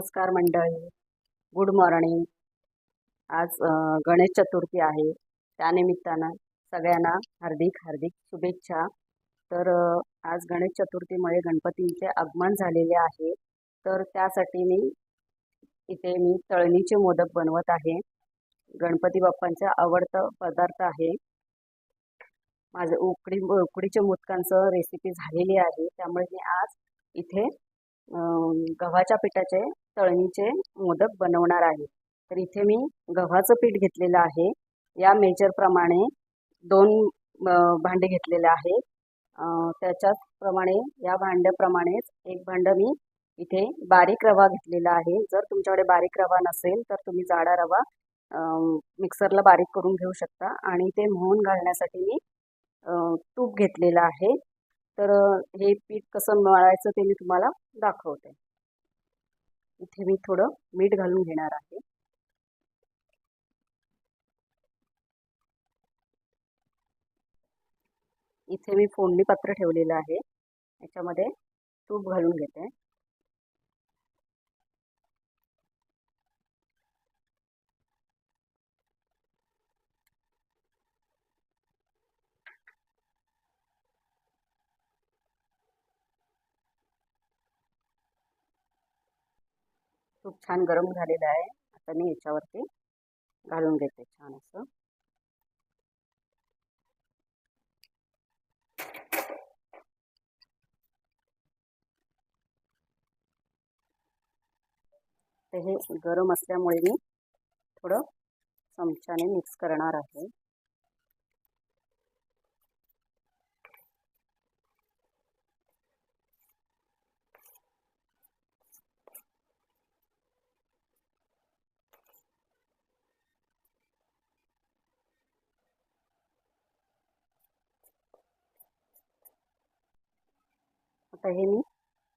नमस्कार मंडळी. Good morning आज गणेश चतुर्थी आहे. त्यानिमित्तानं सगळ्यांना हार्दिक हार्दिक शुभेच्छा. तर आज गणेश चतुर्थीमुळे गणपतींचे आगमन झालेले आहे. तर त्यासाठी मी इथे मी तळणीचे मोदक बनवत आहे. गणपती बाप्पांचा आवडतं पदार्थ आहे. माझं उकडी उकडीच्या मोदकांचं रेसिपी झालेली आहे. त्यामुळे मी आज इथे गव्हाच्या पिठाचे तळणीचे मोदक बनवणार आहे. तर इथे मी गव्हाचं पीठ घेतलेलं आहे. या मेजरप्रमाणे दोन भांडे घेतलेले आहे. त्याच्याचप्रमाणे या भांड्याप्रमाणेच एक भांडं मी इथे बारीक रवा घेतलेला आहे. जर तुमच्याकडे बारीक रवा नसेल तर तुम्ही जाडा रवा मिक्सरला बारीक करून घेऊ शकता. आणि ते मोहन घालण्यासाठी मी तूप घेतलेलं आहे. तर हे पीठ कसं मळायचं ते मी तुम्हाला दाखवते. इथे मी थोडं मीठ घालून घेणार आहे. इथे मी फोडणी पात्र ठेवलेलं आहे. याच्यामध्ये तूप घालून घेते. खूप छान गरम झालेलं आहे. आता मी याच्यावरती घालून घेते छान असं. ते हे गरम असल्यामुळे मी थोडं चमच्याने मिक्स करणार आहे. हे मी.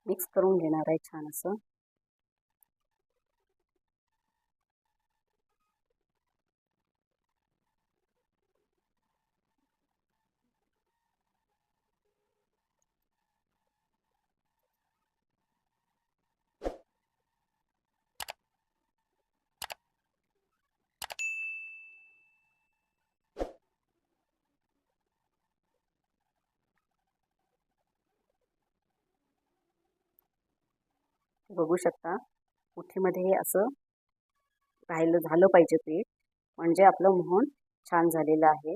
मिक्स करून घेणार आहे छान असं. बघू शकता. मुठीमध्ये हे असं राहिलं झालं पाहिजे पीठ. म्हणजे आपलं मोहन छान झालेलं आहे.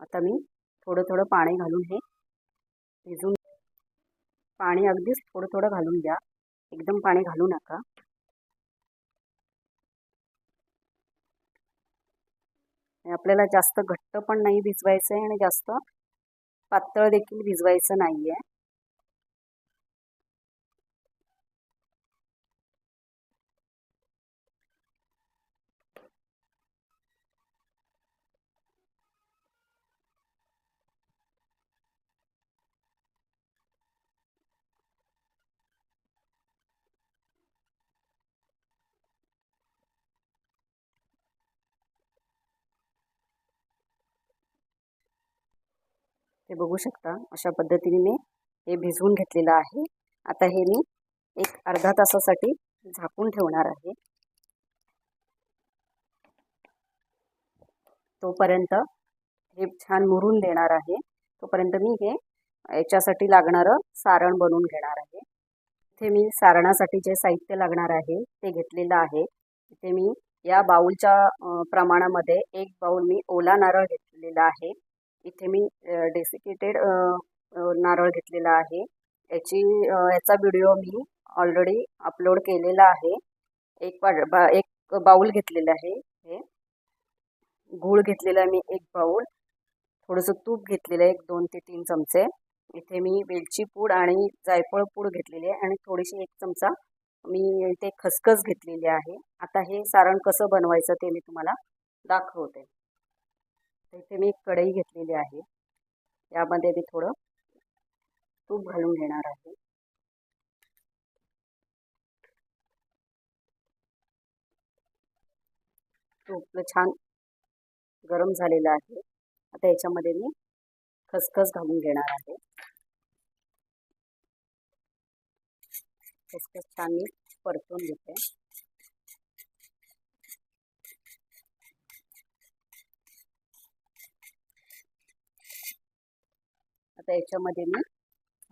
आता मी थोडं थोडं पाणी घालून हे भिजून पाणी अगदीच थोडं थोडं घालून घ्या. एकदम पाणी घालू नका. आपल्याला जास्त घट्ट पण नाही भिजवायचं आहे आणि जास्त पातळ देखील भिजवायचं नाही आहे हे बघू शकता. अशा पद्धतीने मी हे भिजवून घेतलेलं आहे. आता हे मी एक अर्धा तासासाठी झाकून ठेवणार आहे. तोपर्यंत हे छान मुरून देणार आहे. तोपर्यंत मी हे याच्यासाठी लागणारं सारण बनवून घेणार आहे. इथे मी सारणासाठी जे साहित्य लागणार आहे ते घेतलेलं आहे. इथे मी या बाऊलच्या प्रमाणामध्ये एक बाऊल मी ओला नारळ घेतलेला आहे. इथे मी डेसिकेटेड नारळ घेतलेला आहे. याची याचा व्हिडिओ मी ऑलरेडी अपलोड केलेला आहे. एक बा एक बाऊल घेतलेला आहे हे. गूळ घेतलेला आहे मी एक बाऊल थोडंसं तूप घेतलेलं आहे एक दोन ते तीन चमचे. इथे मी वेलची पूड आणि जायफळ पूड घेतलेली आहे आणि थोडीशी एक चमचा मी इथे खसखस घेतलेली आहे. आता हे सारण कसं बनवायचं ते मी तुम्हाला दाखवते. इथे मी एक कढई घेतलेली आहे. यामध्ये मी थोडं तूप घालून घेणार आहे. तूप छान गरम झालेलं आहे. आता याच्यामध्ये मी खसखस घालून घेणार आहे. खसखस छान मी परतून घेते. आता याच्यामध्ये मी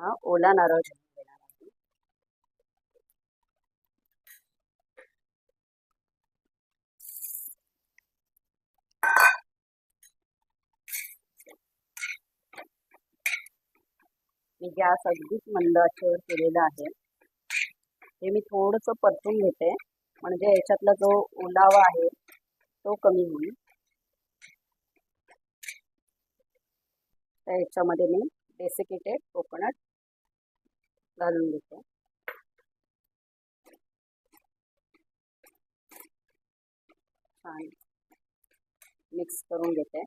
हा ओला नारळ घालून देणार आहे. मी गॅस अगदीच मंद आचेवर केलेला आहे. हे मी थोडंसं परतून घेते. म्हणजे याच्यातला जो ओलावा आहे तो कमी होईल. याच्यामध्ये मी डेसिकेटेड कोकोनट घालून घेते. छान. मिक्स करून घेते.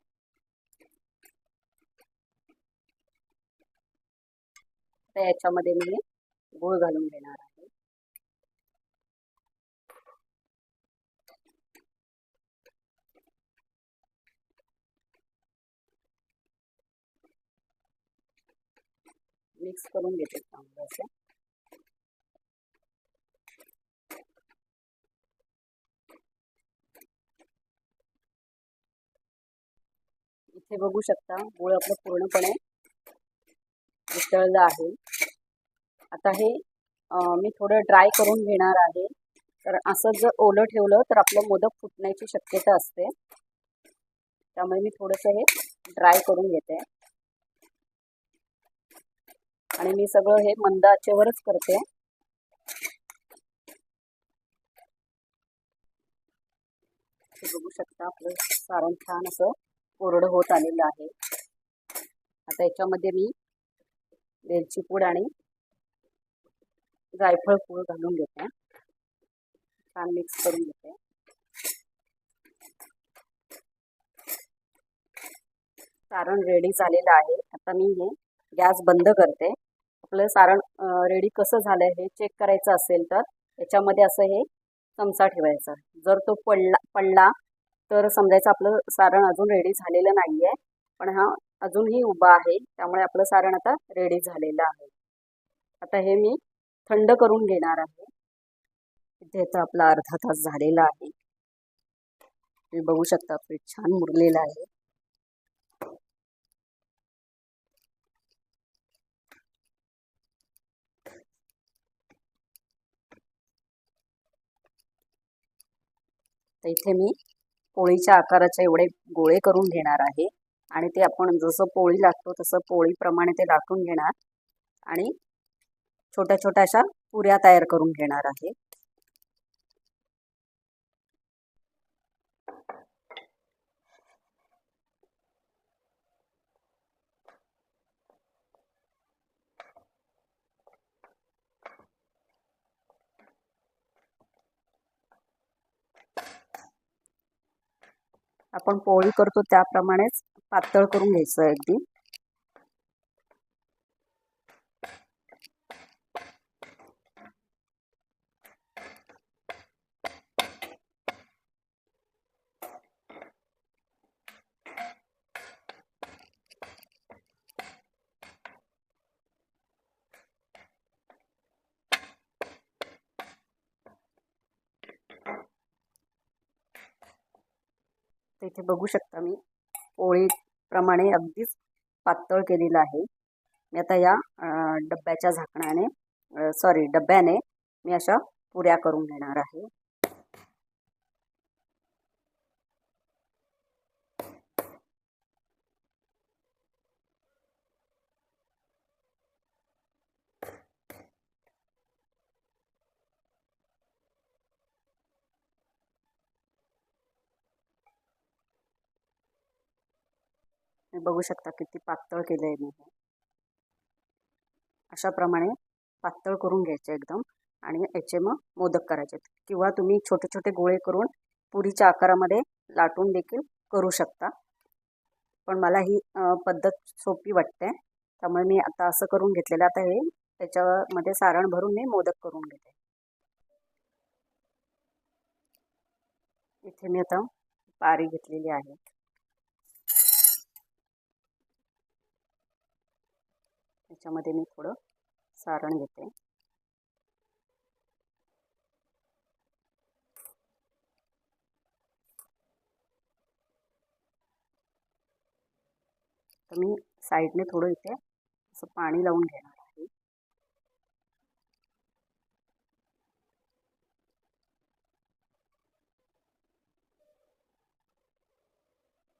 तर याच्यामध्ये मी गूळ घालून घेणार आहे. मिक्स करून घेते चांगलं असं इथे बघू शकता गोळ आपलं पूर्णपणे वितळलं आहे. आता हे मी थोडं ड्राय करून घेणार आहे. तर असं जर ओलं ठेवलं तर आपलं मोदक फुटण्याची शक्यता असते. त्यामुळे मी थोडंसं हे ड्राय करून घेते. आणि मी सगळं हे मंद आचेवरच करते बघू शकता आपलं सारण छान असं कोरडं होत आलेलं आहे. आता याच्यामध्ये मी वेलची पूड आणि जायफळ पूड घालून घेते. छान मिक्स करून घेते. सारण रेडी झालेलं आहे. आता मी हे गॅस बंद करते. आपलं सारण रेडी कसं झालं हे चेक करायचं असेल तर याच्यामध्ये असं हे चमचा ठेवायचा. जर तो पडला पडला तर समजायचं आपलं सारण अजून रेडी झालेलं नाही आहे पण हा अजूनही उभा आहे त्यामुळे आपलं सारण आता रेडी झालेलं आहे. आता हे मी थंड करून घेणार आहे. इथे तर आपला अर्धा तास झालेला आहे. तुम्ही बघू शकता पीठ छान मुरलेलं आहे. तर इथे मी पोळीच्या आकाराचे एवढे गोळे करून घेणार आहे. आणि ते आपण जसं पोळी लागतो तसं पोळीप्रमाणे ते लाटून घेणार. आणि छोट्या छोट्याशा पुऱ्या तयार करून घेणार आहे. आपण पोळी करतो त्याप्रमाणेच पातळ करून घ्यायचं अगदी. तर इथे बघू शकता मी. पोळीप्रमाणे अगदीच पातळ केलेलं आहे. मी आता या डब्याच्या झाकणाने सॉरी डब्याने मी अशा पुऱ्या करून घेणार आहे. तुम्ही बघू शकता किती पातळ केलं आहे मी हे. अशाप्रमाणे पातळ करून घ्यायचे एकदम आणि याचे मग मोदक करायचे. किंवा तुम्ही छोटे छोटे गोळे करून पुरीच्या आकारामध्ये लाटून देखील करू शकता. पण मला ही पद्धत सोपी वाटते. त्यामुळे मी आता असं करून घेतलेलं आता हे त्याच्यामध्ये सारण भरून मी मोदक करून घेते. इथे मी आता पारी घेतलेली आहे. याच्यामध्ये मी थोडं सारण घेते. तर मी साईडने थोडं इथे असं पाणी लावून घेणार आहे.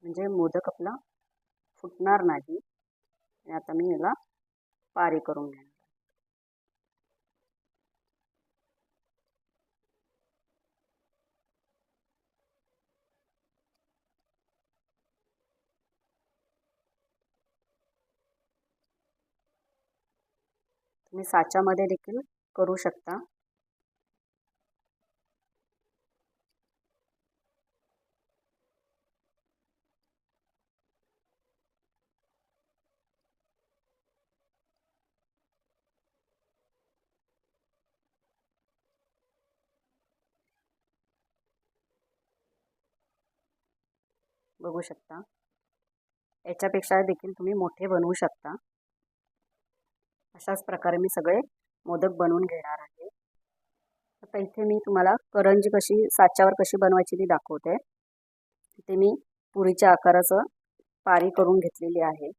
म्हणजे मोदक आपला फुटणार नाही. आता मी याला पारी करून घेणार. तुम्ही साच्यामध्ये देखील करू शकता. बघू शकता. याच्यापेक्षा देखील तुम्ही मोठे बनवू शकता. अशाच प्रकारे मी सगळे मोदक बनवून घेणार आहे. आता इथे मी तुम्हाला करंजी कशी साच्यावर कशी बनवायची ती दाखवते. इथे मी पुरीच्या आकाराचं पारी करून घेतलेली आहे.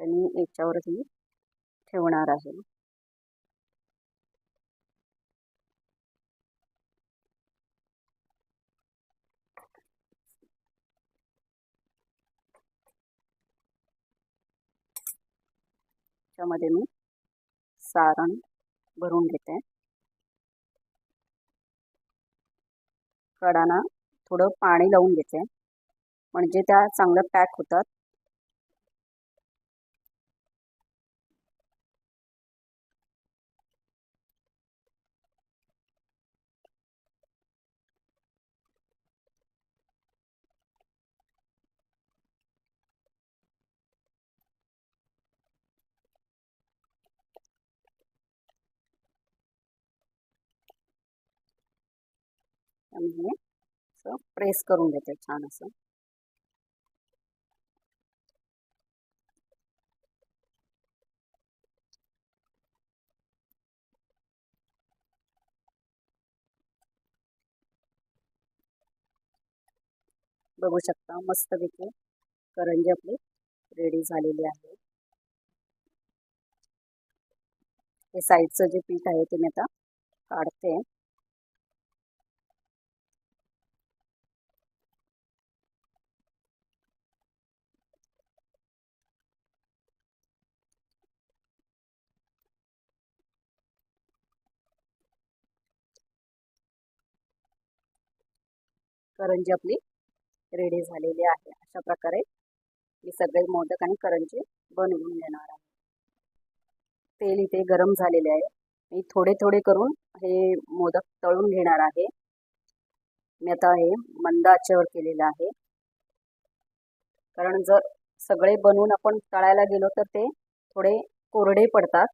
त्यांनी याच्यावरती ठेवणार आहे. त्याच्यामध्ये मी सारण भरून घेते. कडाना थोडं पाणी लावून घेते. म्हणजे त्या चांगल्या पॅक होतात. त्यामुळे असं प्रेस करून घेते छान असं बघू शकता, मस्तपैकी करंजी आपली रेडी झालेली आहे. हे साईडचं जे पीठ आहे ते मी आता काढते. करंजी आपली रेडी झालेली आहे. अशा प्रकारे मी सगळे मोदक आणि करंजी बनवून घेणार आहे. तेल इथे गरम झालेले आहे. मी थोडे थोडे करून हे मोदक तळून घेणार आहे. मी आता हे मंद आचेवर केलेलं आहे. कारण जर सगळे बनवून आपण तळायला गेलो तर ते थोडे कोरडे पडतात.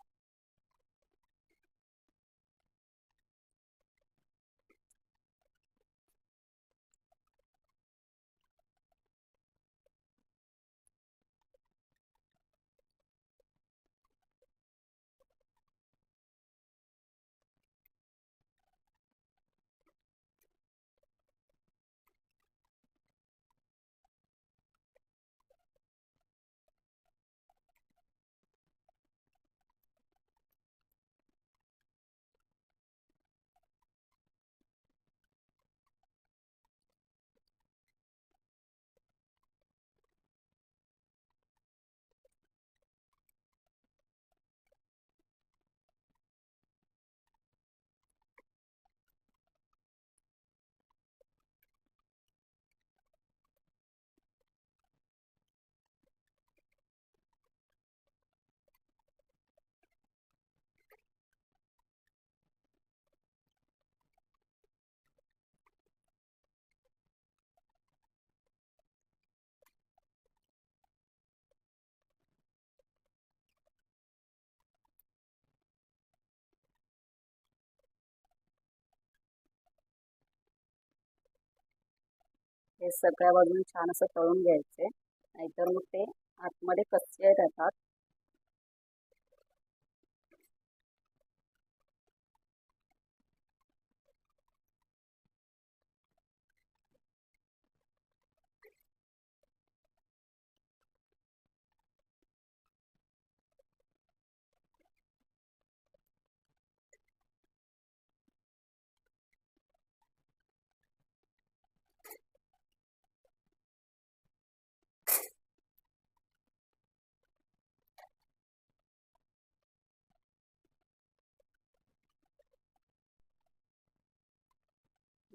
हे सगळ्या बाजूने छान असं तळून घ्यायचे नाहीतर मग ते आतमध्ये कच्चे राहतात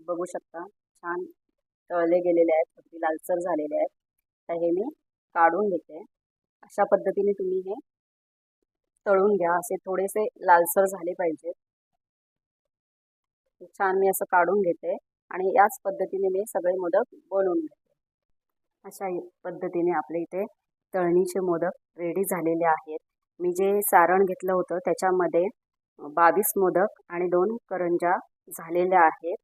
बघू शकता. छान तळले गेलेले आहेत. अगदी लालसर झालेले आहेत. तर हे मी काढून घेते. अशा पद्धतीने तुम्ही हे तळून घ्या. असे थोडेसे लालसर झाले पाहिजेत. छान मी असं काढून घेते आणि याच पद्धतीने मी सगळे मोदक बनवून घेते. अशा पद्धतीने आपल्या इथे तळणीचे मोदक रेडी झालेले आहेत. मी जे सारण घेतलं होतं त्याच्यामध्ये बावीस मोदक आणि दोन करंजा झालेल्या आहेत.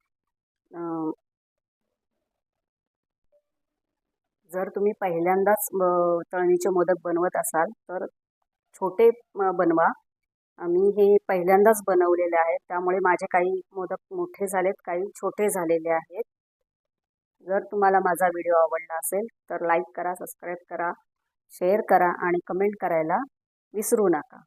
जर तुम्ही पहिल्यांदाच तळणीचे मोदक बनवत असाल तर छोटे बनवा. मी हे पहिल्यांदाच बनवलेले आहेत. त्यामुळे माझे काही मोदक मोठे झालेत काही छोटे झालेले आहेत. जर तुम्हाला माझा व्हिडिओ आवडला असेल तर लाईक करा सबस्क्राईब करा शेअर करा आणि कमेंट करायला विसरू नका.